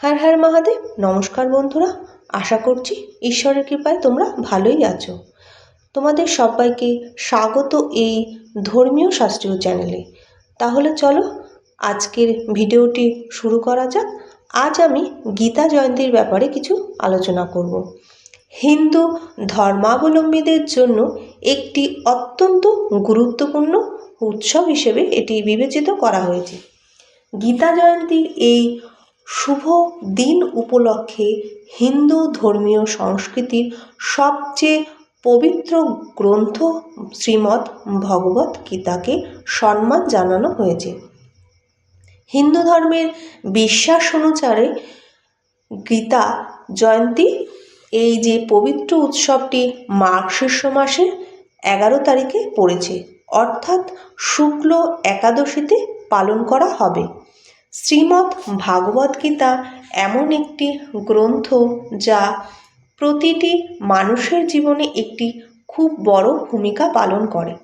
হর হর মহাদেব, নমস্কার বন্ধুরা। আশা করছি ঈশ্বরের কৃপায় তোমরা ভালোই আছো। তোমাদের সবাইকে স্বাগত এই ধর্মীয় শাস্ত্রীয় চ্যানেলে। তাহলে চলো আজকের ভিডিওটি শুরু করা যাক। আজ আমি গীতা জয়ন্তীর ব্যাপারে কিছু আলোচনা করব। হিন্দু ধর্মাবলম্বীদের জন্য একটি অত্যন্ত গুরুত্বপূর্ণ উৎসব হিসেবে এটি বিবেচিত করা হয়েছে। গীতা জয়ন্তীর এই শুভ দিন উপলক্ষে হিন্দু ধর্মীয় সংস্কৃতির সবচেয়ে পবিত্র গ্রন্থ শ্রীমদ্ ভগবত গীতাকে সম্মান জানানো হয়েছে। হিন্দু ধর্মের বিশ্বাস অনুসারে গীতা জয়ন্তী এই যে পবিত্র উৎসবটি মাঘ শীর্ষ মাসের এগারো তারিখে পড়েছে, অর্থাৎ শুক্ল একাদশীতে পালন করা হবে। শ্রীমদ্ ভাগবত গীতা এমন একটি গ্রন্থ যা প্রতিটি মানুষের জীবনে একটি খুব বড় ভূমিকা পালন করে।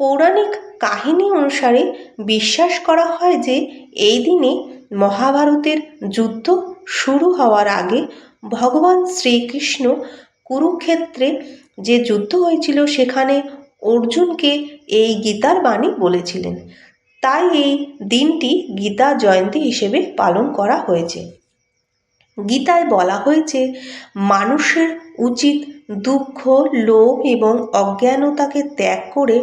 পৌরাণিক কাহিনী অনুসারে বিশ্বাস করা হয় যে এই দিনে মহাভারতের যুদ্ধ শুরু হওয়ার আগে ভগবান শ্রীকৃষ্ণ কুরুক্ষেত্রে যে যুদ্ধ হয়েছিল সেখানে অর্জুনকে এই গীতার বাণী বলেছিলেন। তাই এই দিনটি গীতা জয়ন্তী হিসেবে পালন করা হয়েছে। গীতায় বলা হয়েছে, মানুষের উচিত দুঃখ, লোভ এবং অজ্ঞানতাকে ত্যাগ করে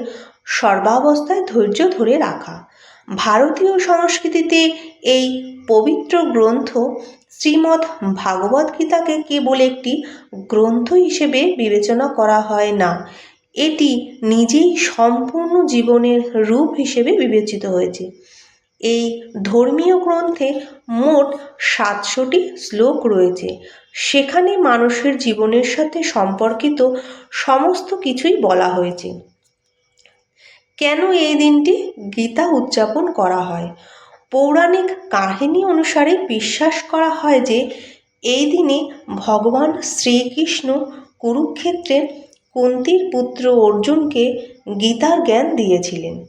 সর্বাবস্থায় ধৈর্য ধরে রাখা। ভারতীয় সংস্কৃতিতে এই পবিত্র গ্রন্থ শ্রীমদ্ ভাগবত গীতাকে কেবল একটি গ্রন্থ হিসেবে বিবেচনা করা হয় না এটি নিজেই সম্পূর্ণ জীবনের রূপ হিসেবে বিবেচিত হয়েছে। এই ধর্মীয় গ্রন্থে মোট সাতশোটি শ্লোক রয়েছে। সেখানে মানুষের জীবনের সাথে সম্পর্কিত সমস্ত কিছুই বলা হয়েছে। কেন এই দিনটি গীতা উদযাপন করা হয়? পৌরাণিক কাহিনী অনুসারে বিশ্বাস করা হয় যে, এই দিনে ভগবান শ্রীকৃষ্ণ কুরুক্ষেত্রে কুন্তির পুত্র অর্জুনকে গীতার জ্ঞান দিয়েছিলেন।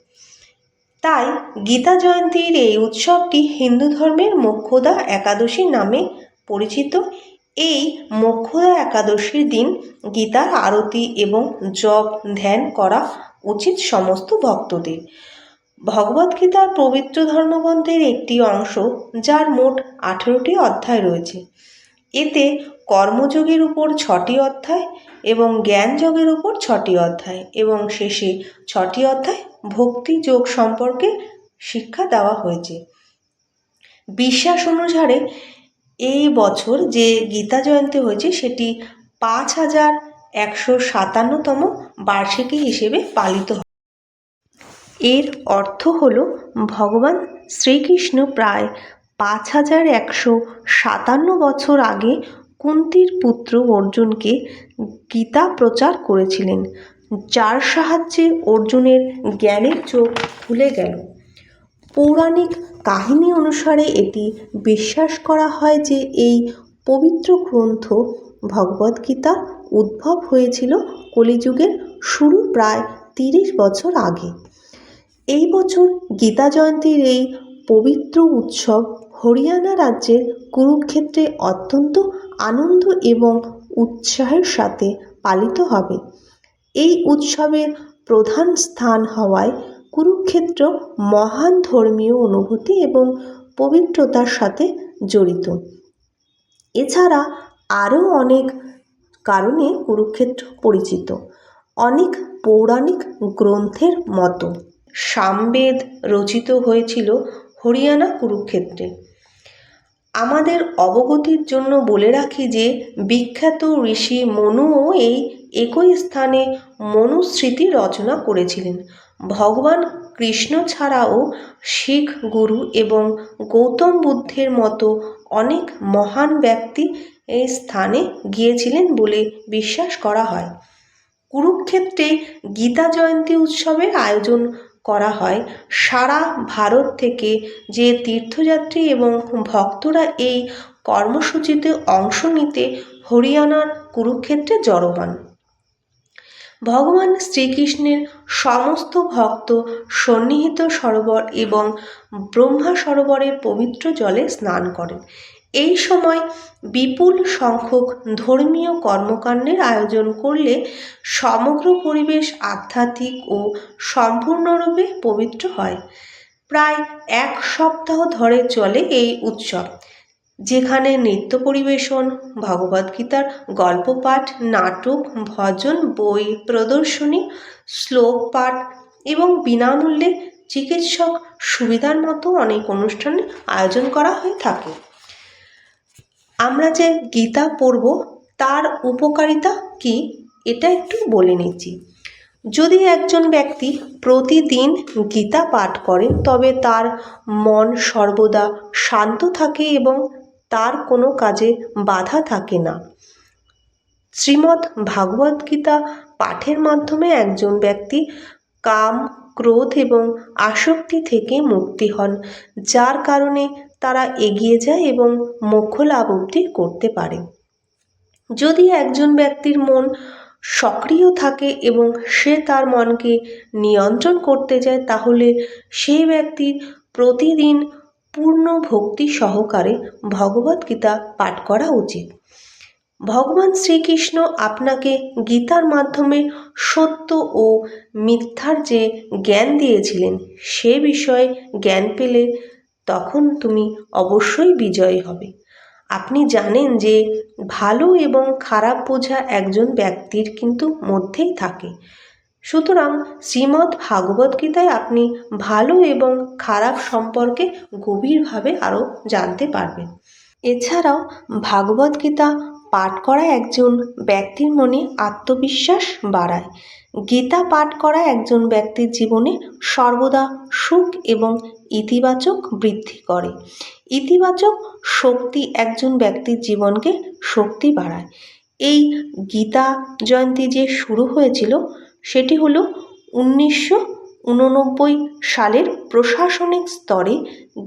তাই গীতা জয়ন্তীর এই উৎসবটি হিন্দু ধর্মের মোক্ষদা একাদশী নামে পরিচিত। এই মোক্ষদা একাদশীর দিন গীতার আরতি এবং জপ, ধ্যান করা উচিত সমস্ত ভক্তদের। ভগবদ্গীতার পবিত্র ধর্মগ্রন্থের একটি অংশ, যার মোট আঠেরোটি অধ্যায় রয়েছে। এতে কর্মযোগের উপর ছটি অধ্যায় এবং জ্ঞানযোগের উপর ছটি অধ্যায় এবং শেষে ছটি অধ্যায় ভক্তি যোগ সম্পর্কে শিক্ষা দেওয়া হয়েছে। বিশ্বাস অনুসারে এই বছর যে গীতা জয়ন্তী হয়েছে সেটি পাঁচ হাজার একশো সাতান্নতম বার্ষিকী হিসেবে পালিত হয়। এর অর্থ হল ভগবান শ্রীকৃষ্ণ প্রায় পাঁচ হাজার একশো সাতান্ন বছর আগে কুন্তির পুত্র অর্জুনকে গীতা প্রচার করেছিলেন, যার সাহায্যে অর্জুনের জ্ঞানের চোখ খুলে গেল। পৌরাণিক কাহিনী অনুসারে এটি বিশ্বাস করা হয় যে এই পবিত্র গ্রন্থ ভগবদ্গীতা উদ্ভব হয়েছিল কলিযুগের শুরু প্রায় তিরিশ বছর আগে। এই বছর গীতা জয়ন্তীর এই পবিত্র উৎসব হরিয়ানা রাজ্যের কুরুক্ষেত্রে অত্যন্ত আনন্দ এবং উৎসাহের সাথে পালিত হবে। এই উৎসবের প্রধান স্থান হওয়ায় কুরুক্ষেত্র মহান ধর্মীয় অনুভূতি এবং পবিত্রতার সাথে জড়িত। এছাড়া আরও অনেক কারণে কুরুক্ষেত্র পরিচিত। অনেক পৌরাণিক গ্রন্থের মতো। সামবেদ রচিত হয়েছিল হরিয়ানা কুরুক্ষেত্রে। আমাদের অবগতির জন্য বলে রাখি যে বিখ্যাত ঋষি মনুও এই একই স্থানে মনুস্মৃতি রচনা করেছিলেন। ভগবান কৃষ্ণ ছাড়াও শিখ গুরু এবং গৌতম বুদ্ধের মতো অনেক মহান ব্যক্তি এই স্থানে গিয়েছিলেন বলে বিশ্বাস করা হয়। কুরুক্ষেত্রে গীতা জয়ন্তী উৎসবের আয়োজন করা হয়। সারা ভারত থেকে যে তীর্থযাত্রী এবং ভক্তরা এই কর্মসূচিতে অংশ নিতে হরিয়ানার কুরুক্ষেত্রে জড়ো হন ভগবান শ্রীকৃষ্ণের সমস্ত ভক্ত সন্নিহিত সরোবর এবং ব্রহ্মা সরোবরের পবিত্র জলে স্নান করেন। এই সময় বিপুল সংখ্যক ধর্মীয় কর্মকাণ্ডের আয়োজন করলে সমগ্র পরিবেশ আধ্যাত্মিক ও সম্পূর্ণরূপে পবিত্র হয়। প্রায় এক সপ্তাহ ধরে চলে এই উৎসব, যেখানে নৃত্য পরিবেশন ভগবদ্গীতার গল্প পাঠ, নাটক, ভজন, বই প্রদর্শনী, শ্লোক পাঠ এবং বিনামূল্যে চিকিৎসক সুবিধার মতো অনেক অনুষ্ঠানের আয়োজন করা হয়ে থাকে। আমরা যে গীতা পড়ব, তার উপকারিতা কি? এটা একটু বলে নিচ্ছি। যদি একজন ব্যক্তি প্রতিদিন গীতা পাঠ করেন তবে তার মন সর্বদা শান্ত থাকে এবং তার কোনো কাজে বাধা থাকে না। শ্রীমদ্ ভাগবত গীতা পাঠের মাধ্যমে একজন ব্যক্তি কাম, ক্রোধ এবং আসক্তি থেকে মুক্তি হন, যার কারণে তারা এগিয়ে যায় এবং মোক্ষ লাভ অবধি করতে পারে। যদি একজন ব্যক্তির মন সক্রিয় থাকে এবং সে তার মনকে নিয়ন্ত্রণ করতে যায়, তাহলে সেই ব্যক্তির প্রতিদিন পূর্ণ ভক্তি সহকারে ভগবদ্গীতা পাঠ করা উচিত। ভগবান শ্রীকৃষ্ণ আপনাকে গীতার মাধ্যমে সত্য ও মিথ্যার যে জ্ঞান দিয়েছিলেন, সে বিষয়ে জ্ঞান পেলে তখন তুমি অবশ্যই বিজয়ী হবে। আপনি জানেন যে ভালো এবং খারাপ বোঝা একজন ব্যক্তির কিন্তু মধ্যেই থাকে। সুতরাং শ্রীমদ্ ভাগবদ্গীতায় আপনি ভালো এবং খারাপ সম্পর্কে গভীরভাবে আরও জানতে পারবেন। এছাড়াও ভাগবদ্গীতা পাঠ করা একজন ব্যক্তির মনে আত্মবিশ্বাস বাড়ায়। গীতা পাঠ করা একজন ব্যক্তির জীবনে সর্বদা সুখ এবং ইতিবাচক বৃদ্ধি করে। ইতিবাচক শক্তি একজন ব্যক্তির জীবনকে শক্তি বাড়ায়। এই গীতা জয়ন্তী যে শুরু হয়েছিল, সেটি হলো উনিশশো উননব্বই সালের প্রশাসনিক স্তরে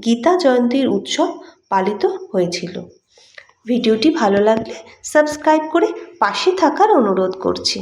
গীতা জয়ন্তীর উৎসব পালিত হয়েছিল। ভিডিওটি ভালো লাগলে সাবস্ক্রাইব করে পাশে থাকার অনুরোধ করছি।